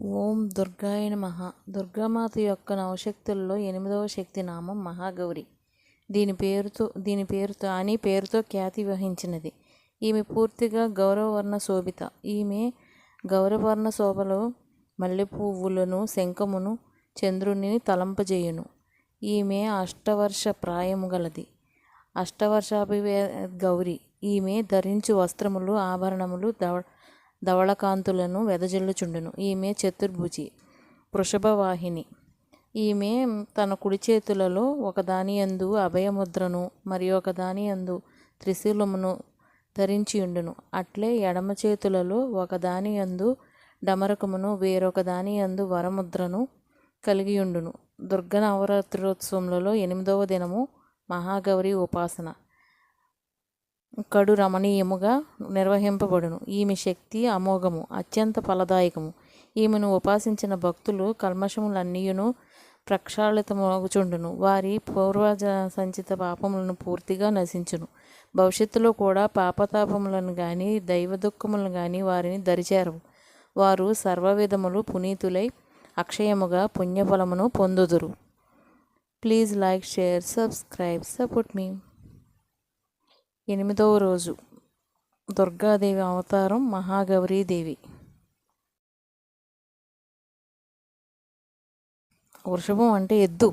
ఓం దుర్గాయ నమః. దుర్గామాత యొక్క నవశక్తుల్లో ఎనిమిదవ శక్తి నామం మహాగౌరి. దీని పేరుతో దీని పేరుతో అని పేరుతో ఖ్యాతి వహించినది. ఈమె పూర్తిగా గౌరవవర్ణ శోభిత. ఈమె గౌరవర్ణ శోభలో మల్లెపువ్వులను శంఖమును చంద్రుని తలంపజేయును. ఈమె అష్టవర్ష ప్రాయము గలది. అష్టవర్షాభివే గౌరి. ఈమె ధరించు వస్త్రములు ఆభరణములు దవ ధవళకాంతులను వెదజల్లుచుండును. ఈమె చతుర్భుజి వృషభవాహిని. ఈమె తన కుడి చేతులలో ఒకదాని యందు అభయముద్రను మరి ఒకదాని యందు త్రిశూలమును ధరించియుండును. అట్లే ఎడమ చేతులలో ఒకదాని యందు డమరకమును వేరొక దాని యందు వరముద్రను కలిగియుండును. దుర్గ నవరాత్రోత్సవములలో ఎనిమిదవ దినము మహాగౌరి ఉపాసన. కడు రమణీయముగా నిర్వహింపబడును. ఈమె శక్తి అమోఘము అత్యంత ఫలదాయకము. ఈమెను ఉపాసించిన భక్తులు కల్మషములన్నీయును ప్రక్షాళితమగుచుండును. వారి పూర్వజ సంచిత పాపములను పూర్తిగా నశించును. భవిష్యత్తులో కూడా పాపతాపములను కానీ దైవ దుఃఖములను కానీ వారిని దరిచేరవు. వారు సర్వవిధములు పునీతులై అక్షయముగా పుణ్యఫలమును పొందుదురు. Please like share subscribe support మీ. ఎనిమిదవ రోజు. దుర్గాదేవి అవతారం మహాగౌరీదేవి వృషభం అంటే ఎద్దు.